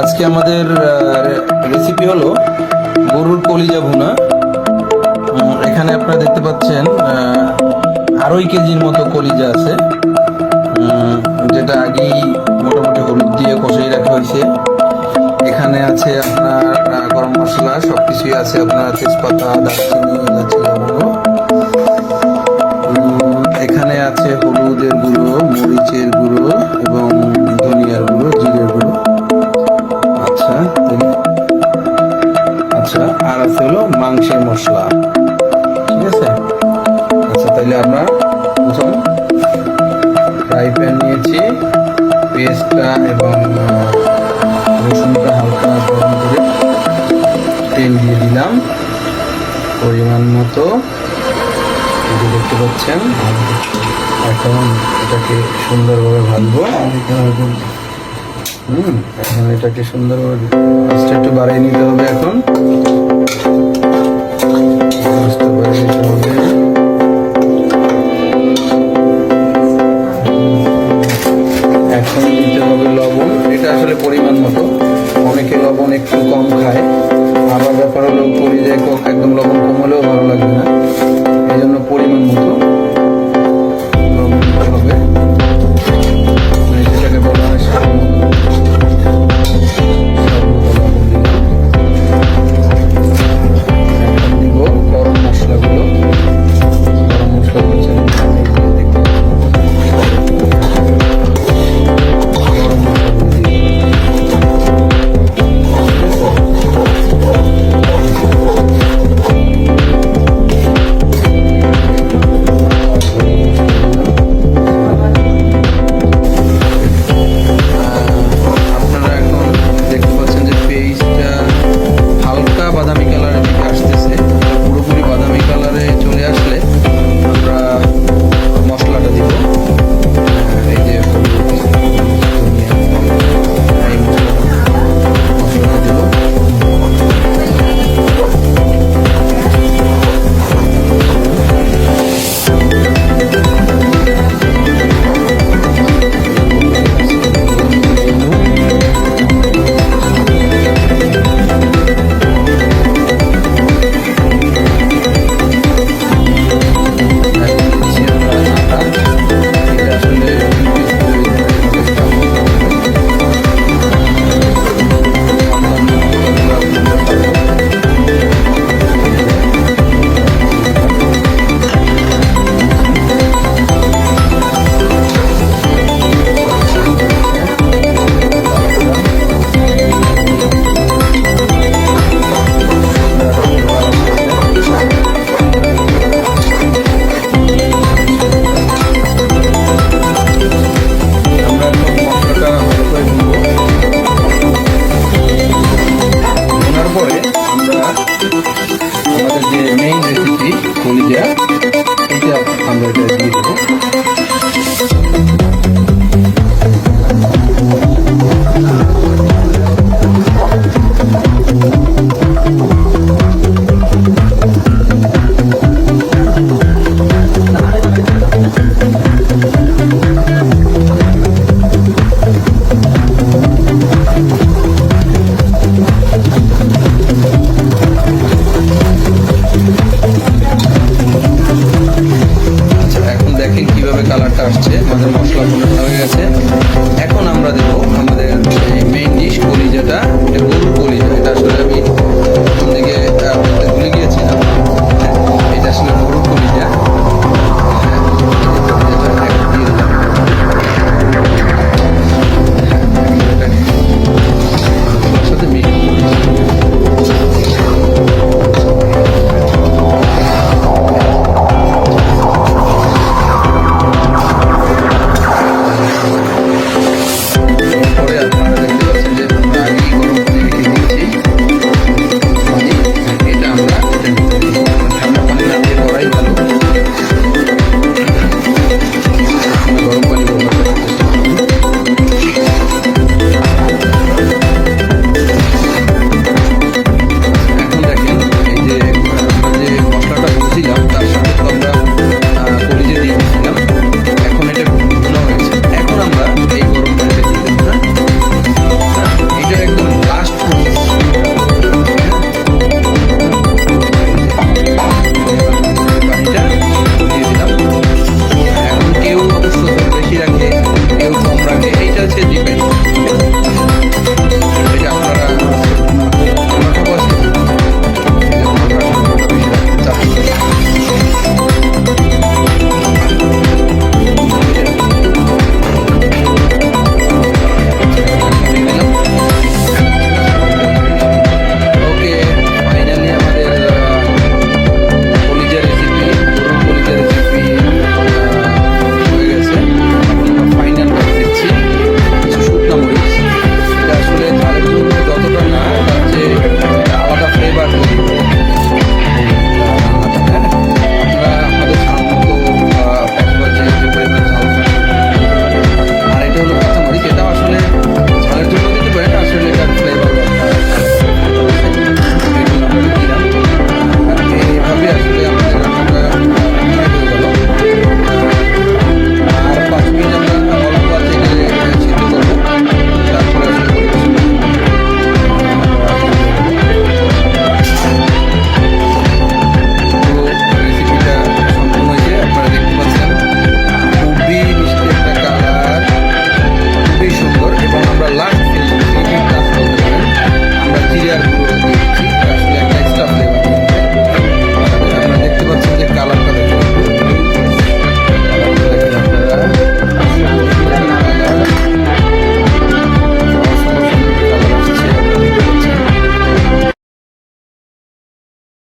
আজকে আমাদের রেসিপি হলো গরুর কলিজা ভুনা। এখানে আপনারা দেখতে পাচ্ছেন আড়াই কেজির মতো কলিজা আছে। যেটা আগেই মোটামুটি হলুদ দিয়ে কষিয়ে রাখা হয়েছে। এখানে আছে আপনার গরম মশলা, সবকিছুই আছে আপনার, তেজপাতা, দারচিনি, এলাচি, লবঙ্গ। এখানে আছে হলুদের গুঁড়ো প্রথম ফ্রাই প্যান নিয়েছি পেঁয়াজটা এবং রসুনটা হালকা গরম করে তেল দিয়ে দিলাম। পরিমাণ মতো। যে দেখতে পাচ্ছেন, এখন এটাকে সুন্দরভাবে ভাজবো। হুম, এখন এটাকে সুন্দরভাবে একটু বাড়িয়ে নিতে হবে এখন। খায়। আবার ব্যাপার হলো পরিযায়ী একদম লবণ কম হলেও ভালো লাগবে না। এই জন্য পরিমাণ মতো।